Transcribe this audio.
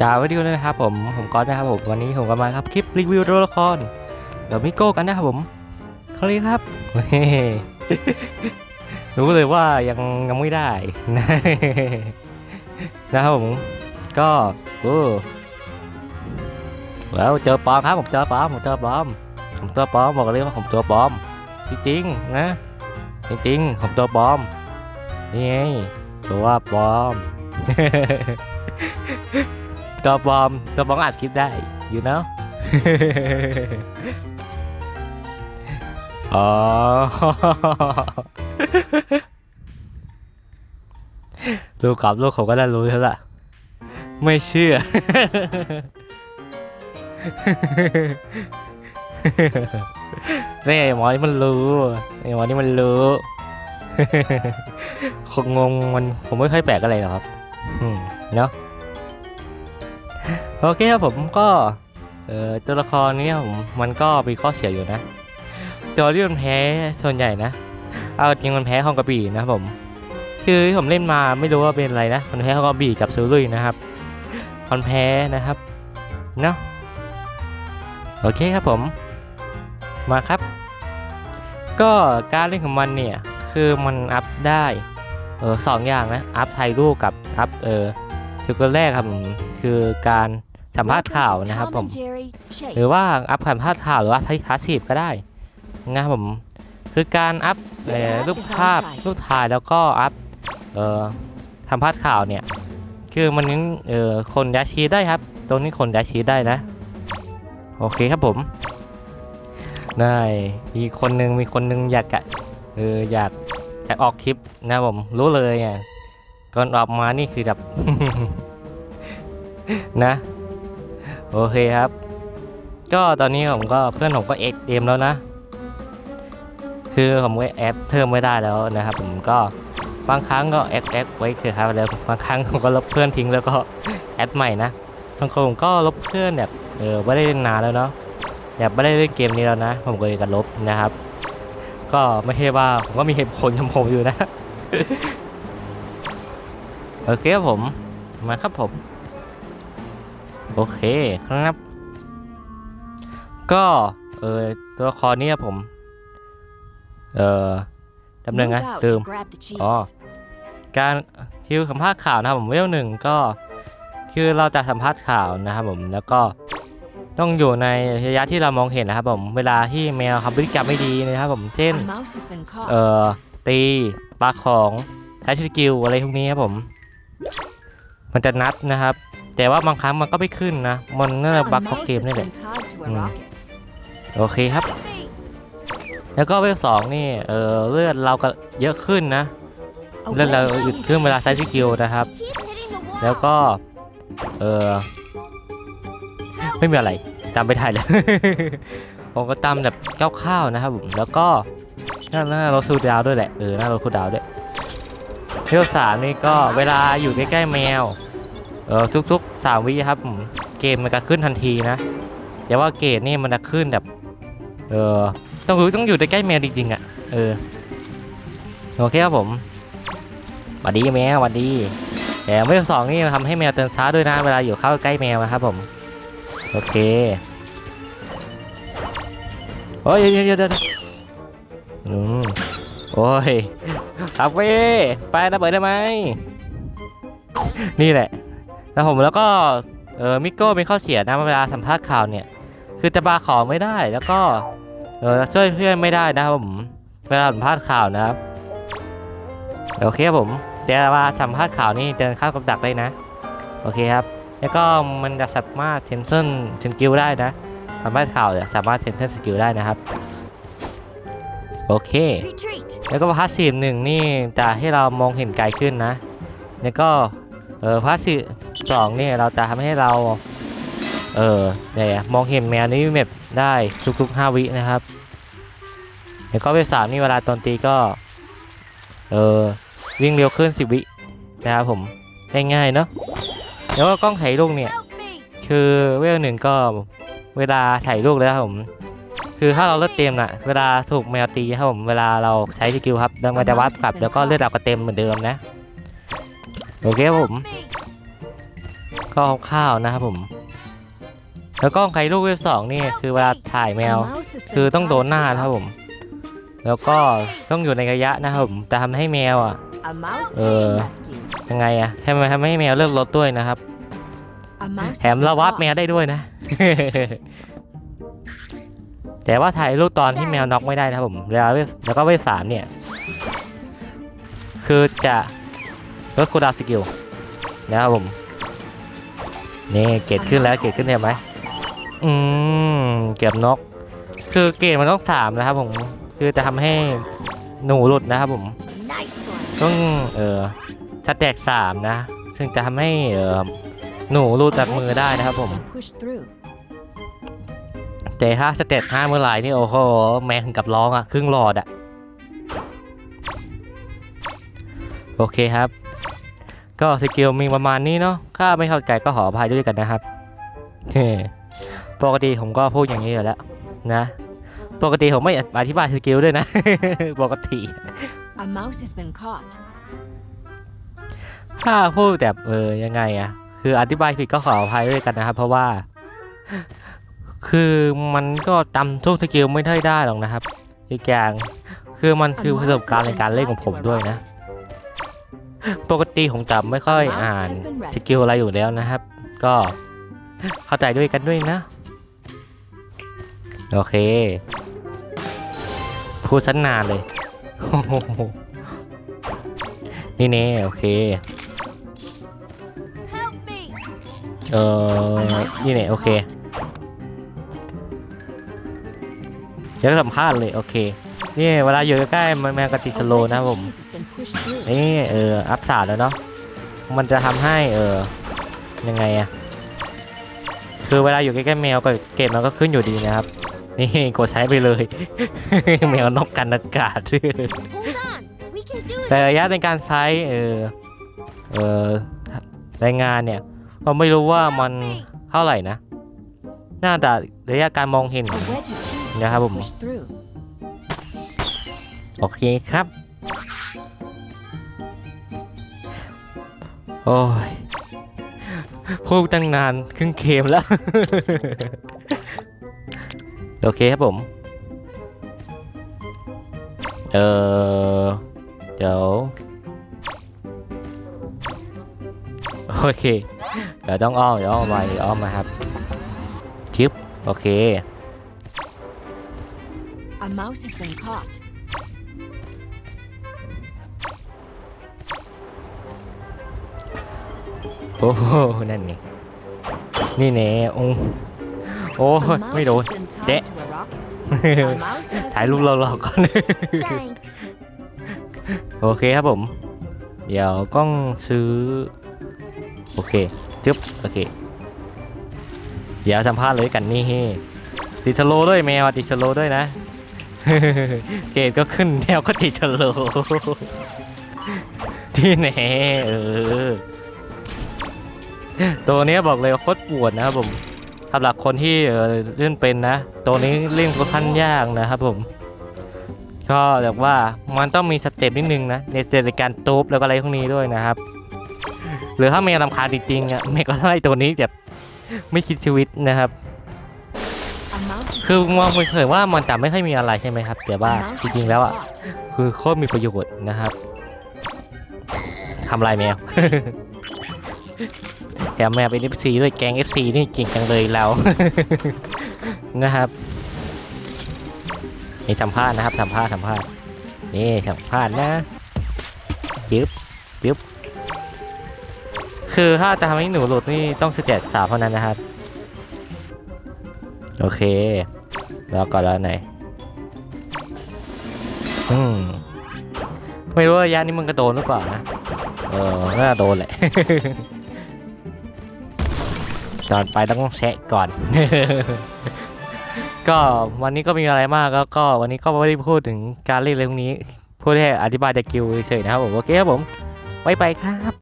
กล่าวไว้ดีด้วยนะครับผมผมก๊อตนะครับผมวันนี้ผมก็มาครับคลิปรีวิวตัวละครเดี๋ยวมิโก้กันนะครับผมเขาเลยครับเฮ้รู้เลยว่ายังยังไม่ได้นะครับผมก็โอ้แล้วเจอปอมครับผมเจอปอมผมเจอปอมผมตัวปอมบอกเลยว่าผมตัวปอมจริงๆนะจริงๆผมตัวปอมนี่ไงตัวปอม ตัวปลอมตัวปลอมอัดคลิปได้ you know อ๋อลูกกับลูกเขาก็ได้รู้แล้วล่ะ ไม่เชื่อ นี่ไอ้หมอนี่มันรู้ไอ้หมอนี่มันรู้คงงงมันผมไม่ค่อยแปลกอะไรหรอกครับเนาะ โอเคครับผมก็เออตัวละครนี้ผมมันก็มีข้อเสียอยู่นะตัวที่มันแพ้ส่วนใหญ่นะ เอาจริงมันแพ้ของกระบี่นะผม คือผมเล่นมาไม่รู้ว่าเป็นอะไรนะมันแพ้ของกระบี่กับซูรุยนะครับมันแพ้นะครับเนาะโอเคครับผม มาครับ ก็การเล่นของมันเนี่ยคือมันอัพได้เออสองอย่างนะ อัพไทยรูปกับอัพเออคือตัวแรกครับคือการ สัมภาษณ์ข่าวนะครับผม หรือว่าอัพสัมภาษณ์ข่าวหรือว่าพาสซีฟก็ได้นะครับผมคือการอัพเอ่อรูปภาพรูปถ่ายแล้วก็อัพเอ่อสัมภาษณ์ข่าวเนี่ยคือมันนี้เอ่อคนย้ายชีได้ครับ ตรงนี้คนย้ายชีได้นะ โอเคครับผมได้มีคนหนึงมีคนหนึงอยากอะเอออยากอยากออกคลิปนะครับผมรู้เลยอะก่อนออกมานี่คือแบบ นะ โอเคครับ ก็ตอนนี้ผมก็เพื่อนผมก็เอ็กเมแล้วนะ คือผมก็แอปเพิ่มไม่ได้แล้วนะครับ ผมก็บางครั้งก็แอดแอดไว้เถอะครับแล้วบางครั้งผมก็ลบเพื่อนทิ้งแล้วก็แอดใหม่นะบางคนผมก็ลบเพื่อนแบบเออไม่ได้เล่นนานแล้วเนาะแบบไม่ได้เล่นเกมนี้แล้วนะ ผมก็เลยกันลบนะครับ ก็ไม่ใช่ว่าผมก็มีเหตุผลของผมอยู่นะโอเคครับผมมาครับผม โอเคครับ ก็เออตัวละครเนี้ผม เออดำเนินไงลืมอ๋อการคิวสัมภาษณ์ข่าวนะครับผมเวลหนึ่งก็คือเราจะสัมภาษณ์ข่าวนะครับผมแล้วก็ต้องอยู่ในระยะที่เรามองเห็นนะครับผมเวลาที่แมวทำพฤติกรรมไม่ดีนะครับผมเช่นเอ่อตีปลาของใช้สกิลอะไรพวกนี้ครับผม มันจะนับนะครับ แต่ว่าบางครั้งมันก็ไม่ขึ้นนะมันเนื่องบักของเกมนี่แหละอืมโอเคครับ แล้วก็เวลสองนี่เออเลือดเราก็เยอะขึ้นนะเลือดเราอึดขึ้นเวลาใช้สกิลนะครับ แล้วก็เออไม่มีอะไรจำไม่ได้เลยผมก็จำแบบคร่าวๆนะครับผมแล้วก็หน้าหน้าเราคูลดาวน์ด้วยแหละเออหน้าเราคูลดาวน์ด้วยเวลสามนี่ก็เวลาอยู่ใกล้ๆแมว เออทุกๆสามวิครับเกมมันจะขึ้นทันทีนะแต่ว่าเกรดนี่มันจะขึ้นแบบเออต้องรู้ต้องอยู่ใกล้แมวจริงๆอะเออโอเคครับผมหวัดดีแมวหวัดดีแต่เวลสองนี่ทำให้แมวเตือนช้าด้วยนะเวลาอยู่เข้าใกล้แมวนะครับผมโอเคโอ้ยเดี๋ยวเดี๋ยวเดี๋ยวอืมโอ้ยคาเฟ่ไประเบิดได้ไหมนี่แหละ แล้วผมแล้วก็เออมิโก้เป็นข้อเสียนะเวลาสัมภาษณ์ข่าวเนี่ย คือจะบาของไม่ได้แล้วก็เออช่วยเพื่อนไม่ได้นะครับผมเวลาสัมภาษณ์ข่าวนะครับโอเคครับผมแต่ว่าสัมภาษณ์ข่าวนี่เดินข้ามกับดักได้นะ โอเคครับ แล้วก็มันจะสามารถเทนเซนสกิลได้นะสัมภาษณ์ข่าวเนี่ยสามารถเทนเซนสกิลได้นะครับโอเค แล้วก็พาสซีฟหนึ่งนี่จะให้เรามองเห็นไกลขึ้นนะ แล้วก็ เออพาสซีฟสองนี่เราจะทำให้เรา เออเนี่ยมองเห็นแมวนี่แบบได้ทุกๆ5วินะครับแล้วก็เวสามนี่เวลาตอนตีก็ เออวิ่งเร็วขึ้น10วินะครับผมง่ายๆเนาะแล้วก็กล้องถ่ายรูปเนี่ย คือเวลหนึ่งก็เวลาถ่ายรูปแล้วครับผม คือถ้าเราเลือดเต็มน่ะ เวลาถูกแมวตีครับผม เวลาเราใช้สกิลครับแล้วมันจะวัดกลับแล้วก็เลือดเราก็เต็มเหมือนเดิมนะ โอเคครับผม ก็คร่าวนะครับผม แล้วก็ไข่ลูกเวฟสองนี่คือเวลาถ่ายแมว คือต้องโดนหน้านครับผม แล้วก็ต้องอยู่ในระยะนะครับผมจะทำให้แมวอะ เออยังไงอะทำไมทำให้แมวเลิกรถด้วยนะครับ แถมระวับแมวได้ด้วยนะ แต่ว่าถ่ายรูปตอนที่แมวน็อกไม่ได้นะครับผม แล้วเวฟแล้วก็เวฟสามเนี่ย คือจะ ลดคูลดาสกิลนะครับผมนี่เกรดขึ้นแล้วเกรดขึ้นเห็นไหมอืมเก็บนก คือเกรดมันต้องสามนะครับผมคือจะทำให้หนูหลุดนะครับผมต้องเออสแตกสามนะ ซึ่งจะทำให้เออหนูหลุดจากมือได้นะครับผมแต่ถ้าสเต็ปห้าเมื่อไหร่นี่โอ้โหแม่งกับร้องอะครึ่งหลอดอะโอเคครับ ก็สกิลมีประมาณนี้เนาะถ้าไม่เข้าใจก็ขออภัยด้วยกันนะครับเฮ้ปกติผมก็พูดอย่างนี้อยู่แล้วนะ ปกติผมไม่อธิบายสกิลด้วยนะ ปกติ A mouse has been caught. ถ้าพูดแบบเออยังไงอะคืออธิบายผิดก็ขออภัยด้วยกันนะครับ เพราะว่า คือมันก็จำทุกสกิลไม่ได้ได้หรอกนะครับ อีกอย่างคือมัน A คือประสบ mouse การณ์ has ใน been การเล่นของ tied ผม to a ด้วยนะ rocket. ปกติผมจำไม่ค่อย A mouse อ่าน has been สกิลอะไรอยู่แล้วนะครับ ก็เข้าใจด้วยกันด้วยนะ โอเค พูดสั้นนานเลย นี่เน่โอเค Help me! เอ A อ mouse has นี่ been เนี่ยโอเค caught. เดี๋ยวสัมภาษณ์เลย โอเค นี่เวลาอยู่ใกล้ๆมันแมวกบติส A โล wedge นะ of ผม นี่เอออัพสาดแล้วเนาะมันจะทำให้เออยังไงอะคือเวลาอยู่ใกล้ๆแมวก็เกมมันก็ขึ้นอยู่ดีนะครับ นี่กดใช้ไปเลย แมวนอกกันอากาศแต่ระยะในการใช้เออเออรายงานเนี่ยเราไม่รู้ว่ามันเท่าไหร่นะน่าจะระยะการมองเห็น A wedge of cheese has Yeah, been ผมโอเคครับ โอ้ยพูดตั้งนานครึ่งเกมแล้ว โอเคครับผม เออเดี๋ยว โอเค เดี๋ยวต้องอ้อมเดี๋ยวอ้อมมาอ้อมมาครับ ชิป โอเค A mouse has been caught. โอ้โหนั่นไงนี่แน่อ้โอ้ไม่โดน has been tied Dễ. to a rocket. A mouse has ถ่ายรูปเรา rescued. ๆก่อนโอเคครับผม เดี๋ยวกล้องซื้อ โอเคจึ๊บโอเค เดี๋ยวสัมภาษณ์เลยกันนี่ติดโลว์ด้วยแมวติดโลว์ด้วยนะ เกรดก็ขึ้นแมวก็ติดโลว์ที่แหนเออ ตัวนี้บอกเลยโคตรปวดนะครับผมสำหรับคนที่เล่นเป็นนะ ตัวนี้เล่นค่อนข้างยากนะครับผมก็แบบว่ามันต้องมีสเต็ปนิดนึงนะในสเต็ปในการตูบแล้วก็อะไรพวกนี้ด้วยนะครับ หรือถ้าแมวลำคาจริงๆอะแมวก็ไล่ตัวนี้แบบไม่คิดชีวิตนะครับ คือมองเผยๆว่ามันจะไม่ค่อยมีอะไรใช่ไหมครับ แต่ว่าจริงๆแล้วอะคือโคตรมีประโยชน์นะครับทำลายแมว แถมแมวเป็น FC ด้วยแกง FC นี่เก่งจังเลยเรา นะครับนี่สัมภาษณ์นะครับสัมภาษณ์สัมภาษณ์นี่สัมภาษณ์นะจึ๊บจึ๊บคือถ้าจะทำให้หนูหลุดนี่ต้องสเตจสามเท่านั้นนะครับ โอเคแล้วก่อนแล้วไหนอืมไม่รู้ว่าระยะนี้มึงกระโดนหรือเปล่านะ เออ น่าจะโดนแหละ ก่อนไปต้องแชะก่อน ก็วันนี้ก็มีอะไรมากแล้วก็วันนี้ก็ไม่ได้พูดถึงการเล่นเรื่องนี้ พูดแค่อธิบายแต่กิวเฉยๆนะครับผมโอเคครับผมไปไปครับ